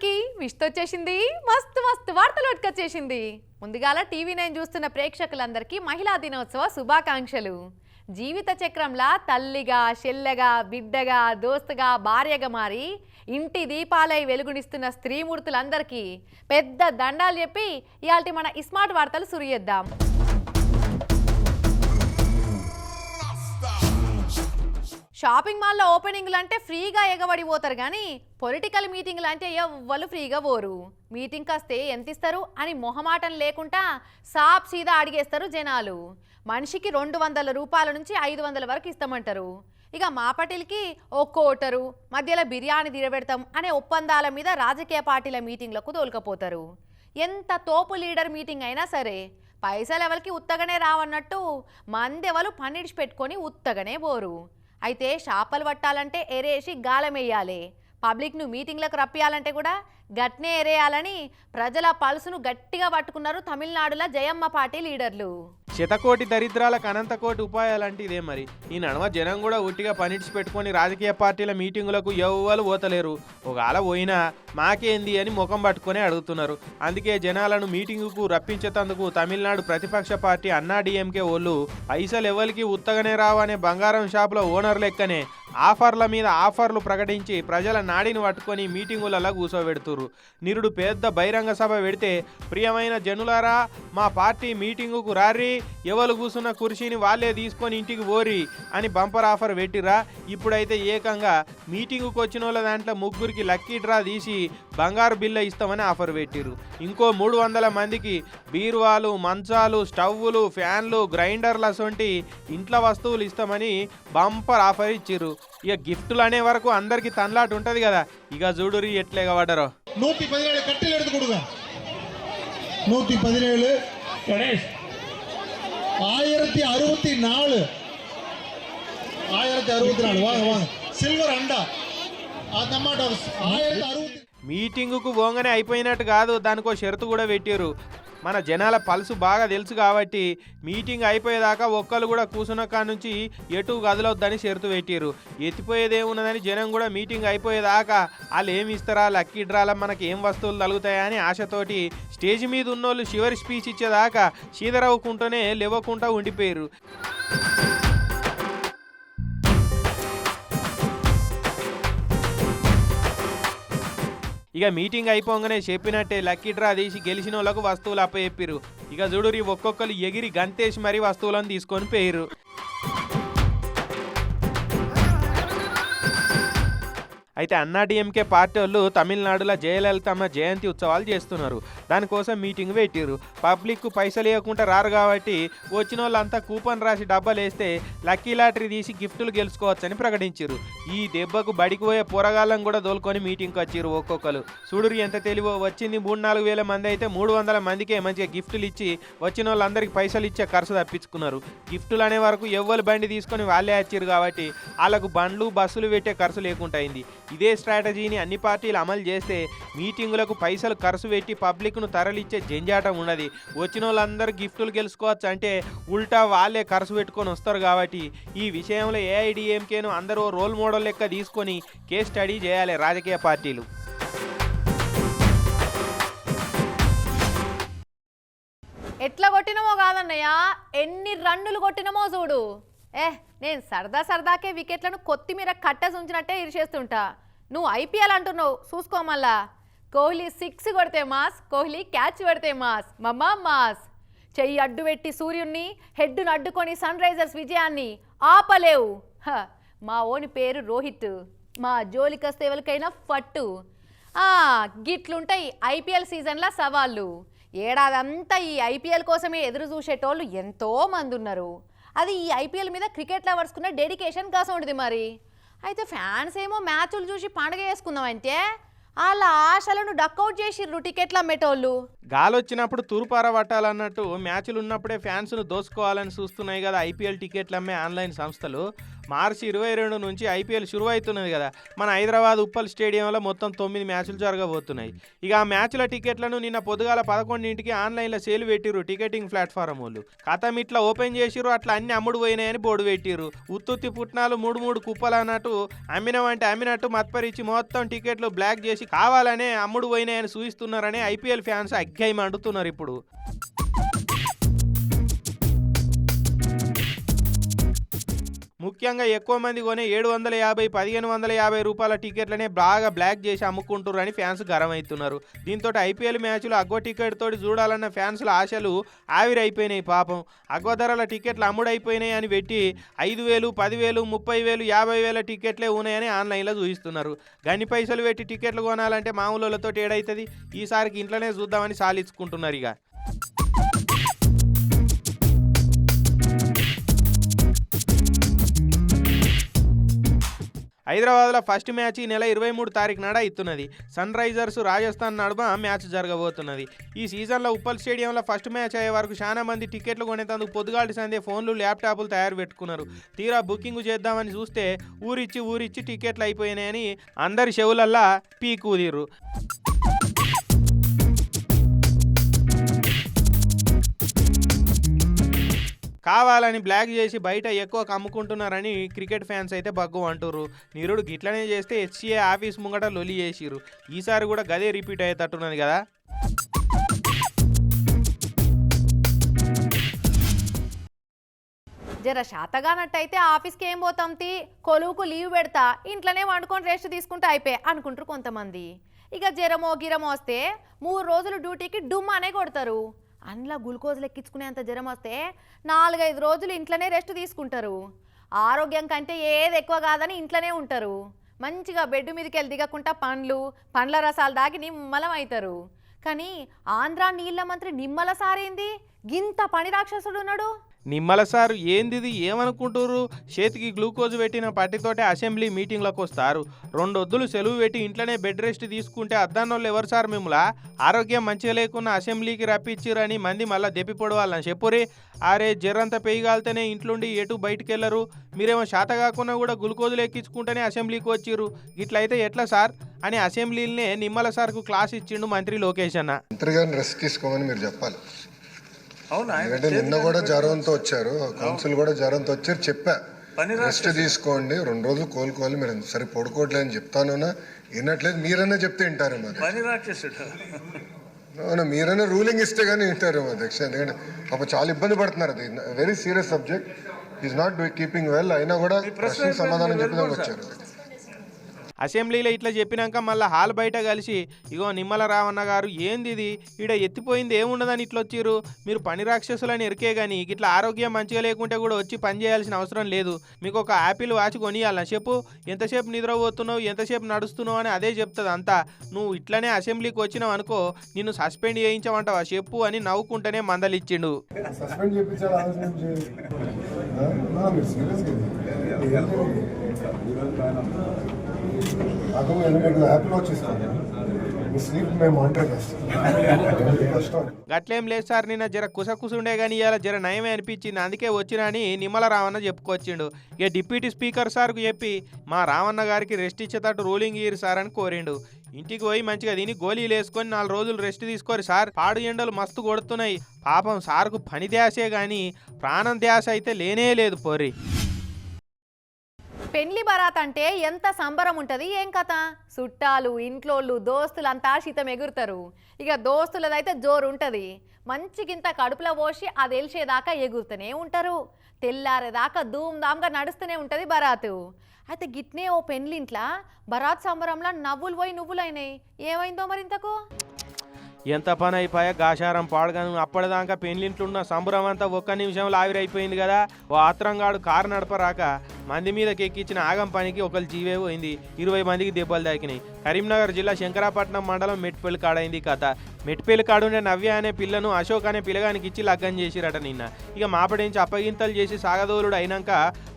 అందరికీ విష్త వచ్చేసింది. మస్తు మస్తు వార్తలు వచ్చేసింది ముందుగాల టీవీ నైన్ చూస్తున్న ప్రేక్షకులందరికీ మహిళా దినోత్సవ శుభాకాంక్షలు. జీవిత చక్రంలా తల్లిగా చెల్లెగా బిడ్డగా దోస్తుగా భార్యగా మారి ఇంటి దీపాలై వెలుగునిస్తున్న స్త్రీమూర్తులందరికీ పెద్ద దండాలు చెప్పి ఇవాళ మన ఇస్మార్ట్ వార్తలు సురియేద్దాం షాపింగ్ మాల్లో ఓపెనింగ్లు అంటే ఫ్రీగా ఎగబడి పోతారు కానీ పొలిటికల్ మీటింగ్లు అంటే ఎవ్వరు ఫ్రీగా పోరు. మీటింగ్ వస్తే ఎంత ఇస్తారు అని మొహమాటం లేకుండా సాప్ సీదా అడిగేస్తారు జనాలు. మనిషికి రెండు వందల రూపాయల నుంచి ఐదు వందల వరకు ఇస్తామంటారు. ఇక మాపటిల్కి పార్టీలకి ఓ కోటరు మధ్యలో బిర్యానీ తిరబెడతాం అనే ఒప్పందాల మీద రాజకీయ పార్టీల మీటింగ్లకు తోలుకపోతారు. ఎంత తోపు లీడర్ మీటింగ్ అయినా సరే పైసలు ఎవరికి ఉత్తగనే రావన్నట్టు మందెవలు పన్నిడిచి పెట్టుకొని ఉత్తగనే పోరు. అయితే షాపలు పట్టాలంటే ఎరేసి గాలమేయాలి. పబ్లిక్ను మీటింగ్లకు రప్పియాలంటే కూడా గట్నే ఎరేయాలని ప్రజల పల్సును గట్టిగా పట్టుకున్నారు తమిళనాడులో జయమ్మ పార్టీ లీడర్లు. శతకోటి దరిద్రాలకు అనంతకోటి ఉపాయాలంటే ఇదే మరి. ఈ నడమ జనం కూడా ఉట్టిగా పనిడిచి పెట్టుకొని రాజకీయ పార్టీల మీటింగులకు ఎవ్వరు పోతలేరు. ఒకవేళ పోయినా మాకేంది అని ముఖం పట్టుకొని అడుగుతున్నారు. అందుకే జనాలను మీటింగుకు రప్పించేందుకు తమిళనాడు ప్రతిపక్ష పార్టీ అన్నా డిఎంకే వాళ్ళు పైసలు ఎవరికి ఉత్తగానే రావనే బంగారం షాపుల ఓనర్ లెక్కనే ఆఫర్ల మీద ఆఫర్లు ప్రకటించి ప్రజల నాడిని పట్టుకొని మీటింగులలో కూసోబెడుతురు నిరుడు పెద్ద బహిరంగ సభ పెడితే ప్రియమైన జనులారా మా పార్టీ మీటింగుకు రారీ ఎవరు కూర్చున్న కుర్చీని వాళ్ళే తీసుకొని ఇంటికి పోరి అని బంపర్ ఆఫర్ పెట్టిరా. ఇప్పుడైతే ఏకంగా మీటింగుకు వచ్చిన వాళ్ళ దాంట్లో ముగ్గురికి లక్కీ డ్రా తీసి బంగారు బిల్ల ఇస్తామని ఆఫర్ పెట్టిరు ఇంకో మూడు వందల మందికి బీరువాలు మంచాలు స్టవ్లు ఫ్యాన్లు గ్రైండర్లు అసొంటి ఇంట్లో వస్తువులు ఇస్తామని బంపర్ ఆఫర్ ఇచ్చిరు ఇక గిఫ్ట్లు అనే వరకు అందరికి తన్లాట్ ఉంటది కదా. ఇక చూడురి ఎట్లే పడరో నూటి పదిహేడు కట్టెలు ఎడుతుకూడదా నూటి పదిహేడు గణేష్. ஆயிரத்தி அறுபத்தி நாலு ஆயிரத்தி அறுபத்தி நாலு வாங்க வாங்க சில்வர் அண்டா அந்த அம்மாட்ட ஆயிரத்தி அறுபத்தி మీటింగుకు పోగానే అయిపోయినట్టు కాదు దానికో షరతు కూడా పెట్టారు మన జనాల పల్సు బాగా తెలుసు కాబట్టి మీటింగ్ అయిపోయేదాకా ఒక్కరు కూడా కూర్చున్న కాడ నుంచి ఎటు కదలొద్దని షరతు పెట్టారు ఎత్తిపోయేదేమున్నదని జనం కూడా మీటింగ్ అయిపోయేదాకా వాళ్ళు ఏమి ఇస్తారా లక్కీ డ్రాల మనకి ఏం వస్తువులు తగులుతాయా అని ఆశతోటి స్టేజ్ మీద ఉన్నోళ్ళు చివరి స్పీచ్ ఇచ్చేదాకా చీదరవ్వకుంటూనే లేవకుండా ఉండిపోయారు ఇక మీటింగ్ అయిపోగానే చెప్పినట్టే లక్కీ డ్రా తీసి గెలిచిన వాళ్ళకు వస్తువులు అప్పచెప్పిరు ఇక చూడురి ఒక్కొక్కరు ఎగిరి గంతేసి మరీ వస్తువులను తీసుకొని పోయిరు అయితే అన్నాడీఎంకే పార్టీ వాళ్ళు తమిళనాడులో జయలలితమ్మ జయంతి ఉత్సవాలు చేస్తున్నారు. దానికోసం మీటింగ్ పెట్టిరు పబ్లిక్ పైసలు ఇవ్వకుండా రారు కాబట్టి వచ్చిన వాళ్ళంతా కూపన్ రాసి డబ్బాలు వేస్తే లక్కీ లాటరీ తీసి గిఫ్టులు గెలుచుకోవచ్చని ప్రకటించారు ఈ దెబ్బకు బడికి పోయే పోరగాళ్ళం కూడా దోలుకొని మీటింగ్కి వచ్చారు ఒక్కొక్కరు. చూడురు ఎంత తెలివో వచ్చింది మూడు నాలుగు వేల మంది అయితే మూడు వందల మందికే మంచిగా గిఫ్టులు ఇచ్చి వచ్చిన వాళ్ళందరికీ పైసలు ఇచ్చే ఖర్చు తప్పించుకున్నారు. గిఫ్టులు అనే వరకు ఎవ్వరు బండి తీసుకొని వాళ్ళే వచ్చారు కాబట్టి వాళ్ళకు బండ్లు బస్సులు పెట్టే ఖర్చు లేకుండా అయింది. ఇదే స్ట్రాటజీని అన్ని పార్టీలు అమలు చేస్తే మీటింగులకు పైసలు ఖర్చు పెట్టి పబ్లిక్ను తరలిచ్చే జంజాటం ఉన్నది. వచ్చిన వాళ్ళందరూ గిఫ్టులు గెలుచుకోవచ్చు అంటే ఉల్టా వాళ్ళే ఖర్చు పెట్టుకొని వస్తారు కాబట్టి ఈ విషయంలో ఏఐడిఎంకేను అందరూ రోల్ మోడల్ లెక్క తీసుకొని కేస్ స్టడీ చేయాలి రాజకీయ పార్టీలు. ఎట్లా కొట్టినమో కాదన్నయ్య? ఎన్ని రన్నులు కొట్టినమో చూడు. ఏ నేను సరదా సరదాకే వికెట్లను కొత్తిమీర కట్టేసి ఉంచినట్టే ఇరిచేస్తుంటా నువ్వు ఐపీఎల్ అంటున్నావు చూసుకోమల్లా కోహ్లీ సిక్స్ కొడితే మాస్ కోహ్లీ క్యాచ్ పెడితే మాస్ మమ్మా మాస్. చెయ్యి అడ్డు పెట్టి సూర్యుణ్ణి హెడ్ను అడ్డుకొని సన్ రైజర్స్ విజయాన్ని ఆపలేవు. హ, మా ఓని పేరు రోహిత్ మా జోలికస్తే ఎవరికైనా ఫట్టు. గిట్లుంటాయి ఐపీఎల్ సీజన్లో సవాళ్ళు. ఏడాదంతా ఈ ఐపీఎల్ కోసమే ఎదురు చూసేటోళ్ళు ఎంతో మంది ఉన్నారు అది ఈ ఐపీఎల్ మీద క్రికెట్ లవర్స్కున్న డెడికేషన్ కాసం ఉంటుంది మరి. అయితే ఫ్యాన్స్ ఏమో మ్యాచ్లు చూసి పండగ చేసుకుందామంటే వాళ్ళ ఆశలను డక్అవుట్ చేసిర్రు టికెట్లు అమ్మేటోళ్ళు. గాలొచ్చినప్పుడు తూర్పార పట్టాలన్నట్టు మ్యాచ్లు ఉన్నప్పుడే ఫ్యాన్స్ను దోసుకోవాలని చూస్తున్నాయి కదా ఐపీఎల్ టికెట్లు అమ్మే ఆన్లైన్ సంస్థలు. మార్చి ఇరవై రెండు నుంచి ఐపీఎల్ షురు అవుతున్నది కదా. మన హైదరాబాద్ ఉప్పల్ స్టేడియంలో మొత్తం తొమ్మిది మ్యాచ్లు జరగబోతున్నాయి. ఇక ఆ మ్యాచ్ల టికెట్లను నిన్న పొద్దుగాల పదకొండింటికి ఆన్లైన్లో సేల్ పెట్టిరు టికెటింగ్ ప్లాట్ఫారం వాళ్ళు. కథం ఇట్లా ఓపెన్ చేసిరు అట్లా అన్ని అమ్ముడు పోయినాయని బోర్డు పెట్టిరు ఉత్తుత్తి పుట్నాలు మూడు మూడు కుప్పలు అన్నట్టు అమ్మినవంటే అమ్మినట్టు మత్పరిచి మొత్తం టికెట్లు బ్లాక్ చేసి కావాలనే అమ్ముడు పోయినాయని చూపిస్తున్నారని ఐపీఎల్ ఫ్యాన్స్ అగ్గాయి మండుతున్నారు ఇప్పుడు. ముఖ్యంగా ఎక్కువ మంది కొనే ఏడు వందల యాభై పదిహేను వందల యాభై రూపాయల టికెట్లనే బాగా బ్లాక్ చేసి అమ్ముకుంటున్నారు అని ఫ్యాన్స్ గరం అవుతున్నారు దీంతో ఐపీఎల్ మ్యాచ్లు అగ్గో టికెట్ తోటి చూడాలన్న ఫ్యాన్స్ల ఆశలు ఆవిరైపోయినాయి పాపం. అగ్గో ధరల టికెట్లు అమ్ముడైపోయినాయి అని పెట్టి ఐదు వేలు పదివేలు ముప్పై వేలు యాభై వేల టికెట్లే ఉన్నాయని ఆన్లైన్లో చూపిస్తున్నారు. గని పైసలు పెట్టి టికెట్లు కొనాలంటే మామూలు ఏడైతుంది? ఈసారికి ఇంట్లోనే చూద్దామని సాలించుకుంటున్నారు ఇక. హైదరాబాద్లో ఫస్ట్ మ్యాచ్ ఈ నెల ఇరవై మూడు తారీఖు నాడ ఇస్తున్నది సన్ రైజర్స్ రాజస్థాన్ నడుమ మ్యాచ్ జరగబోతున్నది. ఈ సీజన్లో ఉప్పల్ స్టేడియంలో ఫస్ట్ మ్యాచ్ అయ్యే వరకు చాలా మంది టికెట్లు కొనేందుకు పొద్దుగాటి సందే ఫోన్లు ల్యాప్టాప్లు తయారు పెట్టుకున్నారు. తీరా బుకింగ్ చేద్దామని చూస్తే ఊరిచ్చి ఊరిచ్చి టికెట్లు అయిపోయినాయని అందరి చెవులల్లా పీకూదిర్రు కావాలని బ్లాక్ చేసి బయట ఎక్కువ కమ్ముకుంటున్నారని క్రికెట్ ఫ్యాన్స్ అయితే బగ్గు అంటుర్రు. నిరుడు గిట్లనే చేస్తే హెచ్సిఏ ఆఫీస్ ముంగట లొలి చేసిరు ఈసారి కూడా గదే రిపీట్ అయ్యేటట్టున్నది కదా? జర శాతగానట్టయితే ఆఫీస్కి ఏం పోతాం తీ? కొలువుకు లీవ్ పెడతా ఇంట్లోనే వండుకొని రెస్ట్ తీసుకుంటే అయిపోయి అనుకుంటారు కొంతమంది. ఇక జ్వరమో గిరమో వస్తే మూడు రోజులు డ్యూటీకి డుమ్ అనే కొడతారు. అందులో గ్లూకోజులు లెక్కించుకునేంత జ్వరం వస్తే నాలుగైదు రోజులు ఇంట్లోనే రెస్ట్ తీసుకుంటారు. ఆరోగ్యం కంటే ఏది ఎక్కువ కాదని ఇంట్లోనే ఉంటారు. మంచిగా బెడ్ మీదకి వెళ్ళి దిగకుండా పండ్లు పండ్ల రసాలు దాగి నిమ్మలం అవుతారు కానీ ఆంధ్ర నీళ్ళ మంత్రి నిమ్మల సారేంది? గింత పని రాక్షసుడు ఉన్నాడు నిమ్మల సార్ ఏందిది? ఏమనుకుంటుర్రు? చేతికి గ్లూకోజ్ పెట్టిన పట్టితోటే అసెంబ్లీ మీటింగ్లకు వస్తారు. రెండు వద్దులు సెలవు పెట్టి ఇంట్లోనే బెడ్ రెస్ట్ తీసుకుంటే అద్దాన్నోళ్ళు ఎవరు సార్ మిమ్మల్ని ఆరోగ్యం మంచిగా లేకున్నా అసెంబ్లీకి రప్పించిరని మంది మళ్ళీ దెప్పి పొడవాలని చెప్పురే అరే జర్రంత పెయ్యగాలితేనే ఇంట్లోండి ఎటు బయటికి వెళ్ళరు మీరేమో శాత కాకుండా కూడా గ్లూకోజులు ఎక్కించుకుంటేనే అసెంబ్లీకి వచ్చిర్రు. ఇట్లయితే ఎట్లా సార్? అని అసెంబ్లీనే నిమ్మల సార్కు క్లాస్ ఇచ్చిండు మంత్రి లోకేష్ అన్న మంత్రి గారిని రెస్ట్ తీసుకోమని మీరు చెప్పాలి. అవునా? ఎందుకంటే నిన్న కూడా జ్వరంతో వచ్చారు. కౌన్సిల్ కూడా జ్వరంతో వచ్చారు. చెప్పా. రెస్ట్ తీసుకోండి. రెండు రోజులు కోలుకోవాలి. మీరు సరే పడుకోవట్లేదు అని చెప్తానునా వినట్లేదు. మీరన్నా చెప్తే అధ్యక్ష. పని రాక్షసుడు అవునా మీరన్నా రూలింగ్ ఇస్తే కానీ వింటారేమో అధ్యక్ష. ఎందుకంటే పాప చాలా ఇబ్బంది పడుతున్నారు. అది very serious subject. Is not keeping well అయినా కూడా ప్రశ్న సమాధానం చెప్పడానికి వచ్చారు. అసెంబ్లీలో ఇట్లా చెప్పినాక మళ్ళీ హాల్ బయట కలిసి ఇగో నిమ్మల రావన్న గారు ఏంది ఇది? ఈడ ఎత్తిపోయింది ఏముండదని ఇట్లా వచ్చిర్రు మీరు పని రాక్షసులని ఎరికే కానీ ఇట్లా ఆరోగ్యం మంచిగా లేకుంటే కూడా వచ్చి పని చేయాల్సిన అవసరం లేదు. మీకు ఒక యాపిల్ వాచ్ కొనియాలి చెప్పు. ఎంతసేపు నిద్రపోతున్నావు? ఎంతసేపు నడుస్తున్నావు అని అదే చెప్తుంది అంతా. నువ్వు ఇట్లనే అసెంబ్లీకి వచ్చినావు అనుకో నిన్ను సస్పెండ్ చేయించమంటావా? చెప్పు అని నవ్వుకుంటేనే మందలిచ్చిండు. సస్పెండ్ చేయించాలి నాకు యాప్లో వచ్చేస్తాను గట్లేం లేదు సార్ నిన్న జర కుసకుసుండే కానీ ఇవాళ జర నయమే అనిపించింది. అందుకే వచ్చినా అని నిమ్మల రావణ చెప్పుకొచ్చిండు. ఇక డిప్యూటీ స్పీకర్ సార్కు చెప్పి మా రావన్న గారికి రెస్ట్ ఇచ్చేటట్టు రూలింగ్ ఇయ్యరు సార్ అని కోరిండు. ఇంటికి పోయి మంచిగా తిని గోళీలు వేసుకొని నాలుగు రోజులు రెస్ట్ తీసుకోరు సార్. పాడు ఎండలు మస్తు కొడుతున్నాయి. పాపం సార్కు పని ధ్యాసే కానీ ప్రాణం ధ్యాస అయితే లేనే లేదు పోరి. పెళ్ళి బరాత్ అంటే ఎంత సంబరం ఉంటుంది? ఏం కథ? చుట్టాలు ఇంట్లోళ్ళు దోస్తులు అంతా శీతం ఎగురుతారు. ఇక దోస్తులదైతే జోరు ఉంటుంది. మంచిగింత కడుపులో పోసి అది వెలిసేదాకా ఎగురుతూనే ఉంటారు. తెల్లారేదాకా ధూమ్ధామ్గా నడుస్తూనే ఉంటుంది బరాతు. అయితే గిట్నే ఓ పెళ్ళింట్లా బరాత్ సంబరంలో నవ్వులు పోయి నువ్వులైనాయి. ఏమైందో మరి ఇంతకు? ఎంత పని అయిపోయా గాషారం పాడగాను. అప్పటిదాకా పెళ్ళింట్లున్న సంబరం అంతా ఒక్క నిమిషంలో ఆవిరైపోయింది కదా. ఓ ఆత్రంగాడు కారు నడపరాక మంది మీదకి ఎక్కించిన ఆగం పనికి ఒకరు జీవే పోయింది. ఇరవై మందికి దెబ్బలు తాకినాయి కరీంనగర్ జిల్లా శంకరాపట్నం మండలం మెట్పల్లి కాడైంది కథ. మెట్పల్లి కాడుండే నవ్య అనే పిల్లను అశోక్ అనే పిల్లగానికి ఇచ్చి లగ్గం చేసిరట నిన్న. ఇక మాపడించి అప్పగింతలు చేసి సాగదోలుడు అయినాక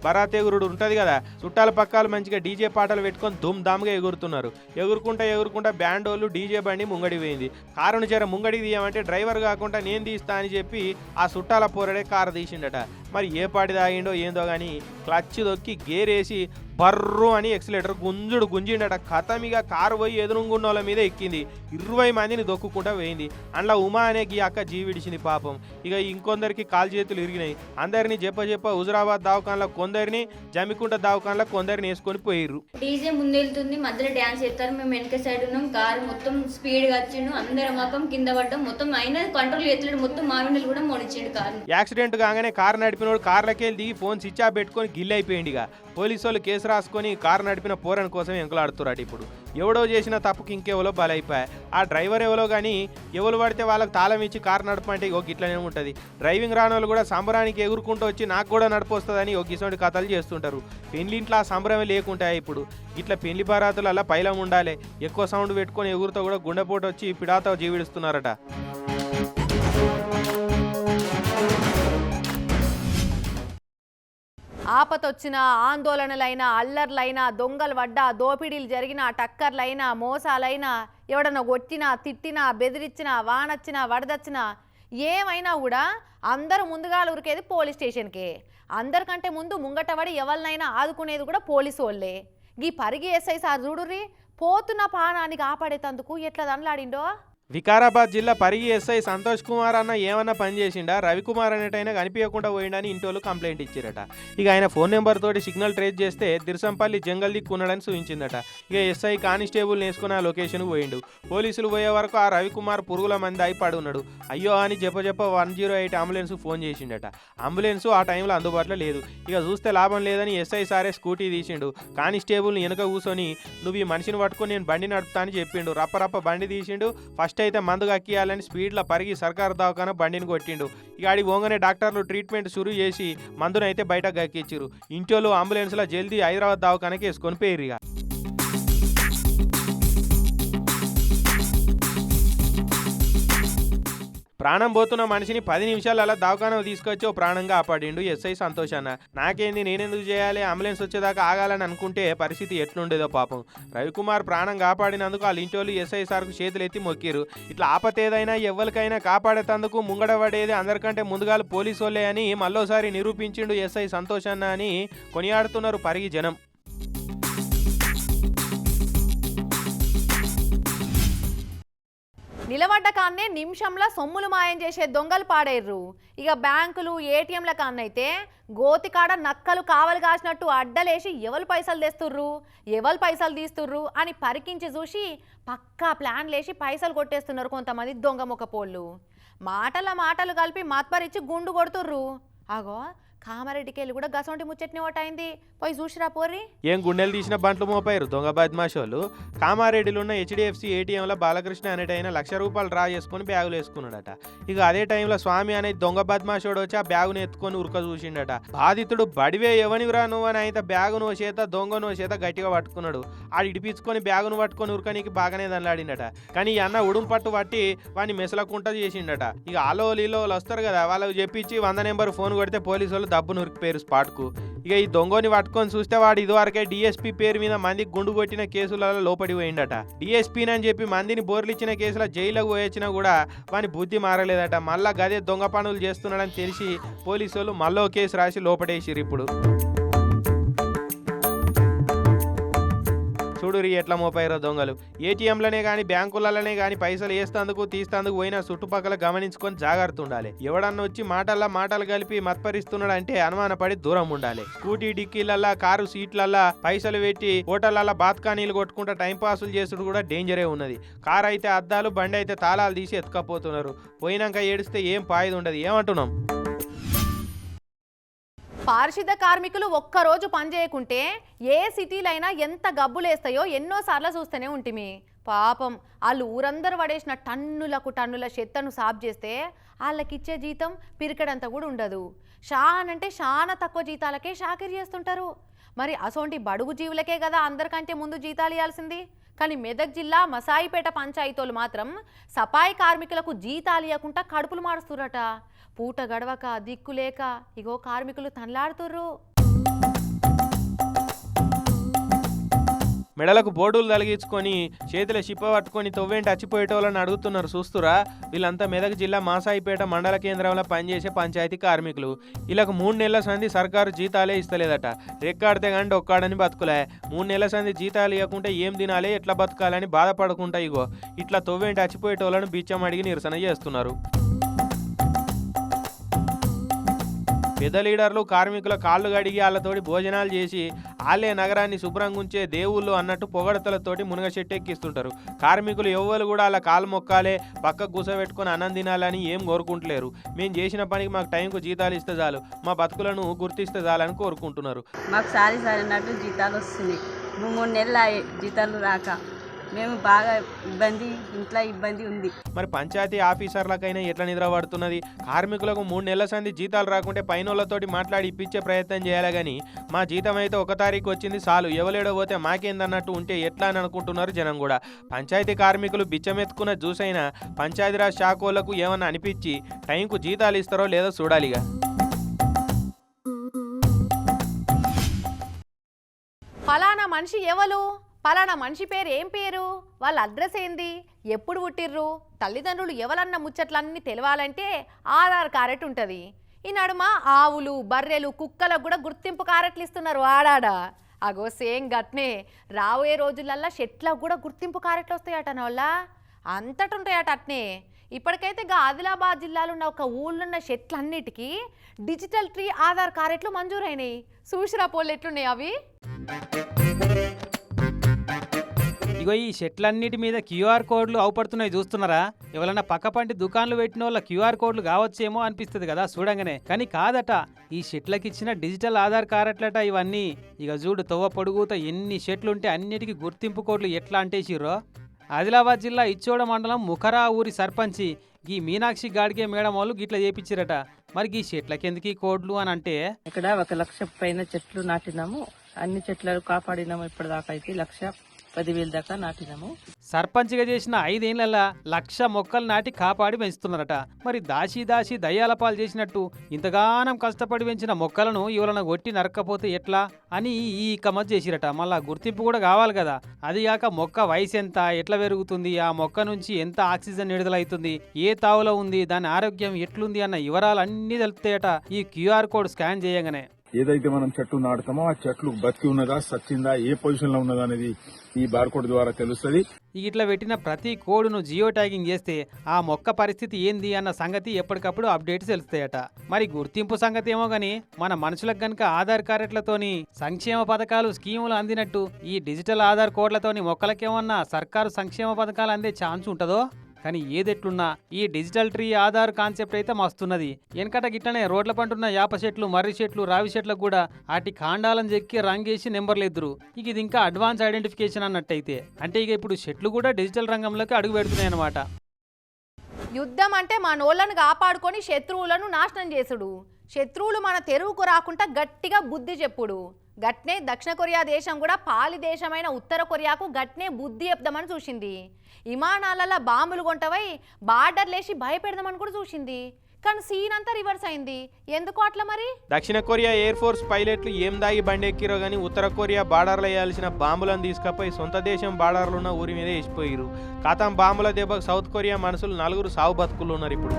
బరాతెగురుడు ఉంటుంది కదా చుట్టాల పక్కాలు మంచిగా డీజే పాటలు పెట్టుకొని దుమ్ దామ్గా ఎగురుతున్నారు. ఎగురుకుంటా ఎగురుకుంటా బ్యాండ్ వాళ్ళు డీజే బండి ముంగడి పోయింది కారును చేర ముంగడికి తీయమంటే డ్రైవర్ కాకుండా నేను తీస్తా అని చెప్పి ఆ చుట్టాల పోరడే కారు తీసిండట. మరి ఏ పాటి తాగిండో ఏందో కానీ క్లచ్ దొక్కి గేరేసి బర్రు అని ఎక్సిలేటర్ గుంజుడు గుంజిండట. కథమిగా కారు పోయి ఎదురుగున్న వాళ్ళ మీద ఎక్కింది. ఇరవై మందిని దొక్కుకుంటా పోయింది. అందులో ఉమా అనే ఈ అక్క జీవిడిచింది పాపం. ఇక ఇంకొందరికి కాలు చేతులు ఇరిగినాయి. అందరినీ చెప్ప చెప్ప హుజరాబాద్ దావకాన్లో కొందరిని జమికుంట దావకాన్లో కొందరిని వేసుకొని పోయిర్రు. డీజే ముందెళ్తుంది మధ్యలో డ్యాన్స్ చేస్తారు. మేము వెనక సైడ్ ఉన్నాం. కారు మొత్తం స్పీడ్గా వచ్చిండు. అందరం మొత్తం కింద పడ్డాం. మొత్తం అయినా కంట్రోల్ ఎత్తలేడు మొత్తం మామిడిలు కూడా మొనిచ్చిండు కారు యాక్సిడెంట్ కాగానే కారు నడిపినోడు కార్లకి వెళ్ళి దిగి ఫోన్ స్విచ్ ఆఫ్ పెట్టుకొని గిల్లి అయిపోయింది ఇక. పోలీసు వాళ్ళు కేసు రాసుకొని కారు నడిపిన పోరని కోసం ఎంకలాడుతున్నారు ఇప్పుడు. ఎవడో చేసిన తప్పుకి ఇంకెవలో బలైపోయా? ఆ డ్రైవర్ ఎవరో కానీ ఎవరు పడితే వాళ్ళకి తాళం ఇచ్చి కారు నడపంటే ఒక ఇట్లనే ఉంటుంది. డ్రైవింగ్ రాని వాళ్ళు కూడా సంబరానికి ఎగురుకుంటూ వచ్చి నాకు కూడా నడిపొస్తుందని ఒక ఇటువంటి కథలు చేస్తుంటారు. పెళ్ళింట్లో ఆ సంబరమే లేకుంటాయి ఇప్పుడు. ఇట్లా పెళ్ళి బారాతులలో పైలం ఉండాలి. ఎక్కువ సౌండ్ పెట్టుకొని ఎగురుతో కూడా గుండెపోటు వచ్చి పిడాతో జీవిస్తున్నారట ఆపతొచ్చిన ఆందోళనలైనా అల్లర్లైనా దొంగలు పడ్డా దోపిడీలు జరిగిన టక్కర్లైనా మోసాలైనా ఎవడన్నా కొట్టినా తిట్టినా బెదిరించినా వానొచ్చినా వడదచ్చినా ఏమైనా కూడా అందరూ ముందుగా ఉరికేది పోలీస్ స్టేషన్కే. అందరికంటే ముందు ముంగట పడి ఎవరినైనా ఆదుకునేది కూడా పోలీసు వాళ్ళే గీ పరిగి ఎస్ఐ సార్ చూడుర్రి పోతున్న పానాన్ని కాపాడేటందుకు ఎట్లా దండలాడిండో? వికారాబాద్ జిల్లా పరిగి ఎస్ఐ సంతోష్ కుమార్ అన్న ఏమన్నా పనిచేసిండా రవికుమార్ అనేటైనా కనిపించకుండా పోయిండని ఇంటోళ్ళు కంప్లైంట్ ఇచ్చారట. ఇక ఆయన ఫోన్ నెంబర్ తోటి సిగ్నల్ ట్రేస్ చేస్తే దిర్సంపల్లి జంగల్ దిక్కున్నాడని సూచించిందట. ఇక ఎస్ఐ కానిస్టేబుల్ నేసుకుని ఆ లొకేషన్ పోయిండు. పోలీసులు పోయే వరకు ఆ రవికుమార్ పురుగుల మంది అయిపాడు ఉన్నాడు అయ్యో అని చెప్ప చెప్ప one zero eight ambulance phone చేసిండట. Ambulance ఆ టైంలో అందుబాటులో లేదు. ఇక చూస్తే లాభం లేదని ఎస్ఐ సారే స్కూటీ తీసిండు. కానిస్టేబుల్ని వెనక కూర్చొని నువ్వు ఈ మనిషిని పట్టుకొని నేను బండి నడుపుతా అని చెప్పిండు. రప్ప రప్ప బండి తీసిండు. ఫస్ట్ అయితే మందు కక్కియాలని స్పీడ్లో పరిగి సర్కారు దవాఖాన బండిని కొట్టిండు. ఇక ఆడి పోగానే డాక్టర్లు ట్రీట్మెంట్ షురూ చేసి మందునైతే బయట గక్కిచ్చిరు ఇంటోళ్ళు అంబులెన్స్లో జల్దీ హైదరాబాద్ దవాఖానకి వేసుకొని పోయిర్రు ప్రాణం పోతున్న మనిషిని పది నిమిషాలలో దవాఖాన తీసుకొచ్చి ఓ ప్రాణంగా ఆపాడిండు ఎస్ఐ సంతోష్ అన్న. నాకేంది? నేనెందుకు చేయాలి? అంబులెన్స్ వచ్చేదాకా ఆగాలని అనుకుంటే పరిస్థితి ఎట్లుండేదో పాపం. రవికుమార్ ప్రాణం కాపాడినందుకు వాళ్ళ ఇంటోళ్ళు ఎస్ఐ సార్కు చేతులు ఎత్తి మొక్కిరు ఇట్లా ఆపతేదైనా ఎవరికైనా కాపాడేటందుకు ముంగడబడేది అందరికంటే ముందుగా పోలీసు వాళ్ళే అని మళ్ళోసారి నిరూపించిండు ఎస్ఐ సంతోష్ అన్న అని కొనియాడుతున్నారు పరిగి జనం. నిలబడ్డ కాన్నే నిమిషంలో సొమ్ములు మాయం చేసే దొంగలు పాడేర్రు. ఇక బ్యాంకులు ఏటీఎంల కాన్నైతే గోతికాడ నక్కలు కావలు కాసినట్టు అడ్డలేసి ఎవరు పైసలు తెస్తుర్రు? ఎవరు పైసలు తీస్తుర్రు? అని పరికించి చూసి పక్కా ప్లాన్ లేసి పైసలు కొట్టేస్తున్నారు కొంతమంది దొంగ ముఖపోళ్ళు. మాటల మాటలు కలిపి మత్పరిచ్చి గుండు కొడుతుర్రు. అగో కామారెడ్డికెళ్ళి కూడా గసంటి ముచ్చట్ని ఒకటైంది పోయి చూసిరా పోర్రి. ఏం గుండెలు తీసిన బంట్లు మోపారు దొంగ బద్మాషోలు కామారెడ్డిలో ఉన్న హెచ్డిఎఫ్సి ఏటీఎంలో బాలకృష్ణ అనేటైన లక్ష రూపాయలు డ్రా చేసుకుని బ్యాగులు వేసుకున్నాడట. ఇక అదే టైంలో స్వామి అనే దొంగ బద్మాషోడు వచ్చి ఆ బ్యాగును ఎత్తుకొని ఉరక చూసిండట. బాధితుడు బడివే ఎవనివిరా నువ్వు అని అయితే బ్యాగును ఓ చేత దొంగను ఓ చేత గట్టిగా పట్టుకున్నాడు. ఆడు ఇడిపించుకొని బ్యాగును పట్టుకొని ఉరకనికి బాగానే దంలాడిండట కానీ అన్న ఉడుం పట్టు పట్టి వాడిని మెసలకుంట చేసిండట. ఇక ఆలో లీలో వాళ్ళు వస్తారు కదా వాళ్ళకి చెప్పించి వంద నెంబర్ ఫోన్ కొడితే పోలీసు వాళ్ళు దబ్బు నురికి పేరు స్పాట్కు. ఇక ఈ దొంగని పట్టుకొని చూస్తే వాడు ఇదివరకే డిఎస్పీ పేరు మీద మందికి గుండు కొట్టిన కేసులలో లోపడి పోయిండట. డిఎస్పీని అని చెప్పి మందిని బోర్లిచ్చిన కేసులో జైలుకు పోయొచ్చినా కూడా వాని బుద్ధి మారలేదట. మళ్ళా గదే దొంగ పనులు చేస్తున్నాడని తెలిసి పోలీసు వాళ్ళు మళ్ళీ కేసు రాసి లోపడేసిరు ఇప్పుడు. చూడురి ఎట్లా మోపాయిరో దొంగలు. ఏటీఎంలనే కానీ బ్యాంకులలోనే కానీ పైసలు వేస్తందుకు తీస్తందుకు పోయినా చుట్టుపక్కల గమనించుకొని జాగ్రత్త ఉండాలి ఎవడన్నా వచ్చి మాటల్లా మాటలు కలిపి మత్పరిస్తున్నాడంటే అనుమానపడి దూరం ఉండాలి స్కూటీ డిక్కీలల్లా కారు సీట్లల్లా పైసలు పెట్టి హోటళ్ళల్లా బాత్కానీలు కొట్టుకుంటా టైం పాసులు చేసుడు కూడా డేంజరే ఉన్నది. కారు అయితే అద్దాలు బండి అయితే తాళాలు తీసి ఎత్తుకపోతున్నారు. పోయినాక ఏడిస్తే ఏం పాయదు ఉండదు ఏమంటున్నాం? పారిశుద్ధ కార్మికులు ఒక్కరోజు పని చేయకుంటే ఏ సిటీలైనా ఎంత గబ్బులేస్తాయో ఎన్నోసార్లు చూస్తూనే ఉంటిమి. పాపం వాళ్ళు ఊరందరూ పడేసిన టన్నులకు టన్నుల చెత్తను సాఫ్ చేస్తే వాళ్ళకిచ్చే జీతం పిరికడంత కూడా ఉండదు. షాన్ అంటే చాలా తక్కువ జీతాలకే షాకిరి చేస్తుంటారు. మరి అసోంటి బడుగు జీవులకే కదా అందరికంటే ముందు జీతాలు ఇవ్వాల్సింది కానీ మెదక్ జిల్లా మసాయిపేట పంచాయతీలు మాత్రం సఫాయి కార్మికులకు జీతాలు ఇవ్వకుండా కడుపులు మారుస్తురట పూట గడవక దిక్కులేక ఇగో కార్మికులు తనలాడుతుర్రు. మెడలకు బోర్డులు తలిగించుకొని చేతిలో షిప్ప పట్టుకొని తొవ్వేంటి అచ్చిపోయేటోళ్ళని అడుగుతున్నారు చూస్తురా? వీళ్ళంతా మెదక్ జిల్లా మాసాయిపేట మండల కేంద్రంలో పనిచేసే పంచాయతీ కార్మికులు. వీళ్ళకు మూడు నెలల సంది సర్కారు జీతాలే ఇస్తలేదట. రెక్కాడితే కానీ ఒక్కాడని బతుకులే. మూడు నెలల సంది జీతాలు ఇవ్వకుంటే ఏం తినాలి ఎట్లా బతకాలని బాధపడకుండా ఇగో. ఇట్లా తొవ్వేంటి అచ్చిపోయేటోళ్ళను బిచ్చం అడిగి నిరసన చేస్తున్నారు. పెద్ద లీడర్లు కార్మికుల కాళ్ళు కడిగి వాళ్ళతోటి భోజనాలు చేసి వాళ్ళే నగరాన్ని శుభ్రంగా ఉంచే దేవుళ్ళు అన్నట్టు పొగడతలతోటి మునగ ఎక్కిస్తుంటారు. కార్మికులు ఎవ్వరు కూడా వాళ్ళ కాలు మొక్కాలే పక్కకు కూసబెట్టుకొని అన్నం తినాలని ఏం కోరుకుంటలేరు. మేము చేసిన పనికి మాకు టైంకు జీతాలు ఇస్తే చాలు మా బతుకులను గుర్తిస్తే చాలని కోరుకుంటున్నారు. మాకు సారి సారి అన్నట్టు జీతాలు వస్తున్నాయి. మూడు నెలలు జీతాలు రాక మేము బాగా ఇబ్బంది ఇంట్లో ఇబ్బంది ఉంది. మరి పంచాయతీ ఆఫీసర్లకైనా ఎట్లా నిద్ర పడుతున్నది? కార్మికులకు మూడు నెలల సంది జీతాలు రాకుంటే పైనోళ్ళతోటి మాట్లాడి ఇప్పించే ప్రయత్నం చేయాలి కానీ మా జీతం అయితే ఒక తారీఖు వచ్చింది చాలు ఎవలేడో పోతే మాకేందన్నట్టు ఉంటే ఎట్లా అని అనుకుంటున్నారు జనం కూడా. పంచాయతీ కార్మికులు బిచ్చమెత్తుకున్న జ్యూసైనా పంచాయతీరాజ్ శాఖ వాళ్ళకు ఏమన్నా అనిపించి టైంకు జీతాలు ఇస్తారో లేదో చూడాలిగా. ఫలానా మనిషి ఎవరు పలానా మనిషి పేరు ఏం పేరు? వాళ్ళ అడ్రస్ ఏంది? ఎప్పుడు పుట్టిర్రు? తల్లిదండ్రులు ఎవరన్న ముచ్చట్లన్నీ తెలవాలంటే ఆధార్ కారెట్ ఉంటుంది. ఈ నడుమ ఆవులు బర్రెలు కుక్కలకు కూడా గుర్తింపు కారెట్లు ఇస్తున్నారు ఆడాడ. అగో సేమ్ గట్నే. రాబోయే రోజులల్లా షెట్లకు కూడా గుర్తింపు కారెట్లు వస్తాయట వాళ్ళ అంతటి ఉంటాయట అట్నే. ఇప్పటికైతే గా ఆదిలాబాద్ జిల్లాలో ఉన్న ఒక ఊళ్ళున్న షెట్లన్నిటికీ డిజిటల్ ట్రీ ఆధార్ కారెట్లు మంజూరైనాయి. చూసిరా పోలు ఎట్లున్నాయి అవి? ఇగో ఈ షెట్లన్నిటి మీద క్యూఆర్ కోడ్లు అవుపడుతున్నాయి చూస్తున్నారా? ఎవరైనా పక్కపంటి దుకాన్లు పెట్టిన వాళ్ళ క్యూఆర్ కోడ్లు కావచ్చేమో అనిపిస్తుంది కదా చూడంగానే. కానీ కాదట ఈ షెట్లకి ఇచ్చిన డిజిటల్ ఆధార్ కార్డులట ఇవన్నీ. ఇక చూడు తవ్వ పొడుగుత ఎన్ని షెట్లు ఉంటే అన్నిటికీ గుర్తింపు కోడ్లు ఎట్లా అంటేసిర్రో. ఆదిలాబాద్ జిల్లా ఇచ్చోడ మండలం ముఖరా ఊరి సర్పంచి ఈ మీనాక్షి గాడిగే మేడం వాళ్ళు గిట్ల చేపించారట మరి ఈ చెట్లకెందుకు ఈ కోడ్లు అని అంటే? ఇక్కడ ఒక లక్ష పైన చెట్లు నాటినాము. అన్ని చెట్లను కాపాడినాము ఇప్పటిదాకా అయితే లక్ష. పదివేలు దాకా నాటినాము. సర్పంచ్గా చేసిన ఐదేళ్ళలో లక్ష మొక్కలు నాటి కాపాడి పెంచుతున్నారట. మరి దాసి దాసి దయ్యాల పాలు చేసినట్టు ఇంతగానం కష్టపడి పెంచిన మొక్కలను ఇవలన కొట్టి నరక్కపోతే ఎట్లా అని ఈ కమత్ చేసిరట. మళ్ళా గుర్తింపు కూడా కావాలి కదా. అది కాక మొక్క వయసు ఎంత ఎట్లా పెరుగుతుంది ఆ మొక్క నుంచి ఎంత ఆక్సిజన్ విడుదలవుతుంది ఏ తావులో ఉంది దాని ఆరోగ్యం ఎట్లుంది అన్న వివరాలు అన్నీ తెలుపుతాయట ఈ క్యూఆర్ కోడ్ స్కాన్ చేయగానే. ఏదైతే మనం చెట్టు నాటుతామో ఆ చెట్లు బతికి ఉన్నదా సచ్చిందా ఏ పొజిషన్లో ఉన్నదా అనేది ఈ బార్కోడ్ ద్వారా తెలుస్తుంది. ఇట్లా పెట్టిన ప్రతి కోడ్ను జియో ట్యాగింగ్ చేస్తే ఆ మొక్క పరిస్థితి ఏంది అన్న సంగతి ఎప్పటికప్పుడు అప్డేట్స్ తెలుస్తాయట. మరి గుర్తింపు సంగతి ఏమో గాని మన మనుషులకు గనక ఆధార్ కార్డులతోని సంక్షేమ పథకాలు స్కీములు అందినట్టు ఈ డిజిటల్ ఆధార్ కోడ్లతోని మొక్కలకేమన్నా సర్కారు సంక్షేమ పథకాలు అందే ఛాన్స్ ఉంటుందో? కానీ ఏదెట్లున్నా ఈ డిజిటల్ ట్రీ ఆధార్ కాన్సెప్ట్ అయితే మస్తున్నది. వెనకట గిట్టనే రోడ్ల పంటున్న యాప చెట్లు మర్రి చెట్లు రావి చెట్లకు కూడా వాటి కాండాలను చెక్కి రంగేసి నెంబర్లు ఇద్దరు ఇక ఇది ఇంకా అడ్వాన్స్ ఐడెంటిఫికేషన్ అన్నట్టయితే. అంటే ఇక ఇప్పుడు చెట్లు కూడా డిజిటల్ రంగంలోకి అడుగు పెడుతున్నాయి అన్నమాట యుద్ధం అంటే మన నోళ్ళను కాపాడుకొని శత్రువులను నాశనం చేసుడు. శత్రువులు మన తెరువుకు రాకుండా గట్టిగా బుద్ధి చెప్పుడు. గట్నే దక్షిణ కొరియా దేశం కూడా పాలి దేశమైన ఉత్తర కొరియాకు గట్నే బుద్ధి చెప్దామని చూసింది. విమానాలలో బాంబులు కొంటవై బార్డర్ లేచి భయపెడదామని కూడా చూసింది. కానీ సీన్ అంతా రివర్స్ అయింది. ఎందుకు అట్లా మరి? దక్షిణ కొరియా ఎయిర్ ఫోర్స్ పైలట్లు ఏం దాగి బండి ఎక్కిరో కానీ ఉత్తర కొరియా బార్డర్లో వేయాల్సిన బాంబులను తీసుకపోయి సొంత దేశం బార్డర్లు ఉన్న ఊరి మీద వేసిపోయారు కథం బాంబుల దెబ్బకు సౌత్ కొరియా మనుషులు నలుగురు సావు బతుకులు ఉన్నారు ఇప్పుడు.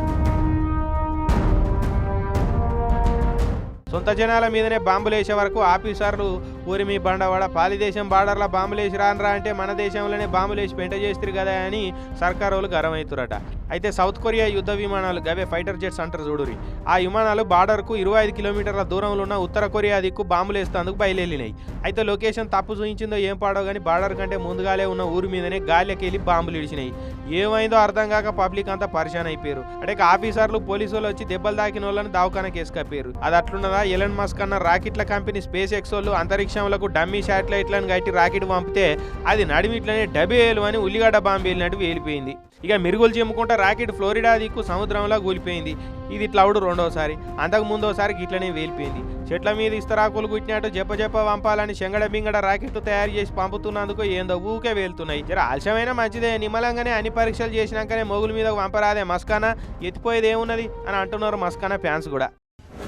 సొంత జనాల మీదనే బాంబులు వేసే వరకు ఆఫీసర్లు ఊరి మీ బండవాడ పాలిదేశం బార్డర్లో బాంబులు రానరా అంటే మన దేశంలోనే బాంబులేసి పెంట చేస్తారు కదా అని సర్కారు వాళ్ళు గరం అవుతురట అయితే సౌత్ కొరియా యుద్ధ విమానాలు గవే ఫైటర్ జెట్స్ అంటారు చూడురి ఆ విమానాలు బార్డర్కు ఇరవై ఐదు కిలోమీటర్ల దూరంలో ఉన్న ఉత్తర కొరియా దిక్కు బాంబులేస్తేందుకు బయలుదేరినాయి. అయితే లొకేషన్ తప్పు చూపించిందో ఏం పాడో కానీ బార్డర్ కంటే ముందుగాలే ఉన్న ఊరి మీదనే గాలికి వెళ్ళి బాంబులు ఇడిచినాయి. ఏమైందో అర్థం కాక పబ్లిక్ అంతా పరిశాన్ అయిపోయారు. అంటే ఆఫీసర్లు పోలీసు వాళ్ళు వచ్చి దెబ్బలు తాకిన వాళ్ళని దావకాన కేసుకప్పారు అది అట్లున్నదా? ఎలన్ మస్క్ అన్న రాకెట్ల కంపెనీ స్పేస్ ఎక్స్ వాళ్ళు అంతరిక్షంలోకి డమ్మీ శాటిలైట్లను కట్టి రాకెట్ పంపితే అది నడిమిట్లనే డబేలు అని ఉల్లిగడ్డ బాంబు వెళ్ళినట్టు వేలిపోయింది ఇక మిరుగులు చెమ్ముకుంటా రాకెట్ ఫ్లోరిడా దిక్కు సముద్రంలో కూలిపోయింది. ఇది ఇట్లా అవుడు రెండోసారి. అంతకు ముందోసారి ఇట్లనే వేలిపోయింది. చెట్ల మీద ఇస్తరాకులు గుట్టినట్టు జప్ప జప్ప పంపాలని శంగడ బింగడ రాకెట్ తయారు చేసి పంపుతున్నందుకు ఏందో ఊకే వేలుతున్నాయి జర ఆలస్యమైన మంచిదే. నిమ్మలంగానే అన్ని పరీక్షలు చేసినాకనే మొగుల మీద పంపరాదే మస్కానా. ఎత్తిపోయేది ఏమున్నది అని అంటున్నారు మస్కానా ఫ్యాన్స్ కూడా.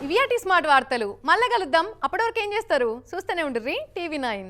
ఇవి అటి స్మార్ట్ వార్తలు. మళ్ళీ కలుద్దాం. అప్పటివరకు ఏం చేస్తారు? చూస్తూనే ఉండ్రి టీవీ నైన్.